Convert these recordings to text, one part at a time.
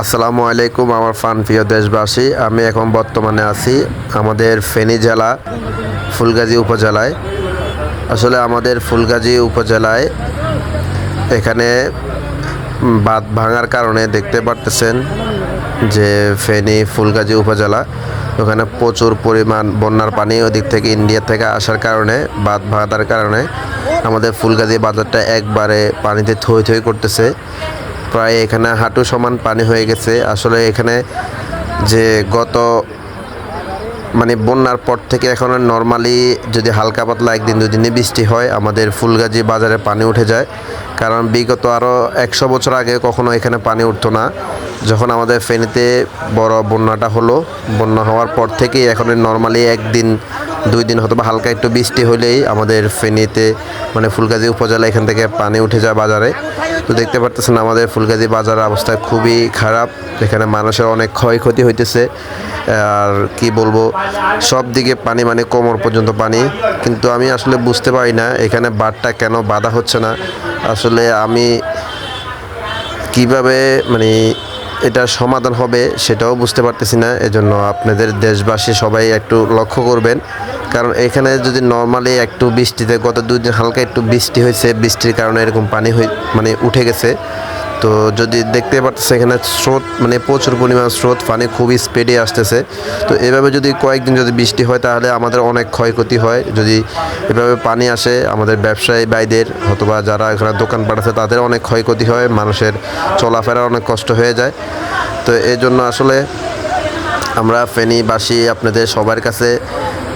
আসসালামু আলাইকুম, আমার ফান প্রিয় দেশবাসী। আমি এখন বর্তমানে আছি আমাদের ফেনী জেলা, ফুলগাজী উপজেলায়। আসলে আমাদের ফুলগাজী উপজেলায় এখানে বাঁধ ভাঙার কারণে দেখতে পারতেছেন যে ফেনী ফুলগাজী উপজেলা, ওখানে প্রচুর পরিমাণ বন্যার পানি ওদিক থেকে ইন্ডিয়া থেকে আসার কারণে, বাঁধ ভাঙার কারণে আমাদের ফুলগাজী বাজারটা একবারে পানিতে থই থই করতেছে। প্রায় এখানে হাঁটু সমান পানি হয়ে গেছে। আসলে এখানে যে গত মানে বন্যার পর থেকে এখন নর্মালি যদি হালকা পাতলা একদিন দুদিনে বৃষ্টি হয়, আমাদের ফুলগাজী বাজারে পানি উঠে যায়। কারণ বিগত আরও একশো বছর আগে কখনো এখানে পানি উঠতো না। যখন আমাদের ফেনীতে বড় বন্যাটা হলো, বন্যা হওয়ার পর থেকেই এখন নর্মালি একদিন দুই দিন হয়তো হালকা একটু বৃষ্টি হলেই আমাদের ফেনীতে মানে ফুলগাজী উপজেলা এখান থেকে পানি উঠে যায় বাজারে। তো দেখতে পারতেছেন আমাদের ফুলগাজী বাজারের অবস্থা খুবই খারাপ এখানে মানুষের অনেক ক্ষয়ক্ষতি হইতেছে। আর কি বলব, সব দিকে পানি মানে কোমর পর্যন্ত পানি। কিন্তু আমি আসলে বুঝতে পারি না এখানে বাঁধটা কেন বাধা হচ্ছে না। আসলে আমি কীভাবে মানে এটা সমাধান হবে সেটাও বুঝতে পারতেছি না, এজন্য আপনাদের দেশবাসী সবাই একটু লক্ষ্য করবেন। কারণ এখানে যদি নর্মালি একটু বৃষ্টিতে গত দুই দিন হালকা একটু বৃষ্টি হয়েছে, বৃষ্টির কারণে এরকম পানি হয়ে মানে উঠে গেছে। তো যদি দেখতে পারতেছে এখানে স্রোত মানে প্রচুর পরিমাণ স্রোত, পানি খুবই স্পিডে আসতেছে। তো এভাবে যদি কয়েকদিন যদি বৃষ্টি হয়, তাহলে আমাদের অনেক ক্ষয়ক্ষতি হয়। যদি এভাবে পানি আসে, আমাদের ব্যবসায়ী বাইদের অথবা যারা এখানে দোকান পাঠাচ্ছে, তাদের অনেক ক্ষয়ক্ষতি হয়। মানুষের চলাফেরা অনেক কষ্ট হয়ে যায়। তো এই জন্য আসলে আমরা ফেনীবাসী আপনাদের সবার কাছে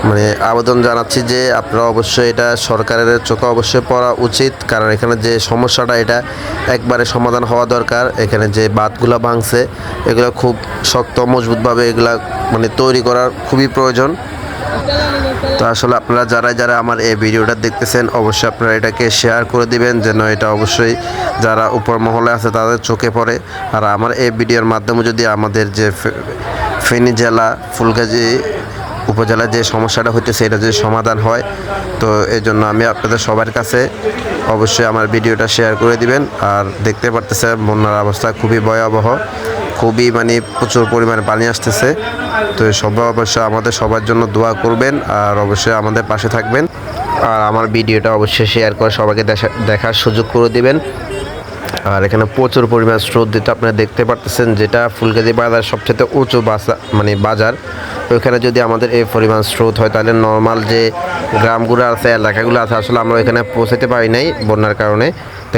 মানে আবেদন জানাচ্ছি যে আপনারা অবশ্যই এটা সরকারের চোখে অবশ্যই পড়া উচিত। কারণ এখানে যে সমস্যাটা, এটা একবারে সমাধান হওয়া দরকার। এখানে যে বাঁধগুলো ভাঙছে, এগুলো খুব শক্ত, মজবুতভাবে এগুলা মানে তৈরি করার খুবই প্রয়োজন। তো আসলে আপনারা যারা যারা আমার এই ভিডিওটা দেখতেছেন, অবশ্যই আপনারা এটাকে শেয়ার করে দিবেন, যেন এটা অবশ্যই যারা উপর মহলে আছে তাদের চোখে পড়ে। আর আমার এই ভিডিওর মাধ্যমে যদি আমাদের যে ফেনী জেলা, ফুলগাজী উপজেলার যে সমস্যাটা হচ্ছে এটা যদি সমাধান হয়, তো এই জন্য আমি আপনাদের সবার কাছে অবশ্যই আমার ভিডিওটা শেয়ার করে দিবেন। আর দেখতে পারতেছে বন্যার অবস্থা খুবই ভয়াবহ। খুবই মানে প্রচুর পরিমাণে পানি আসতেছে। তো সবাই অবশ্যই আমাদের সবার জন্য দোয়া করবেন আর অবশ্যই আমাদের পাশে থাকবেন। আর আমার ভিডিওটা অবশ্যই শেয়ার করে সবাইকে দেখা- দেখার সুযোগ করে দিবেন। আর এখানে প্রচুর পরিমাণ স্রোত দিতে আপনারা দেখতে পারতেছেন, যেটা ফুলগাজী বাজার সবচেয়ে উঁচু বাসা মানে বাজার। ওইখানে যদি আমাদের এই পরিমাণ স্রোত হয়, তাহলে নর্মাল যে গ্রামগুলো আছে, এলাকাগুলো আছে, আসলে আমরা এখানে পৌঁছাতে পারি নাই বন্যার কারণে।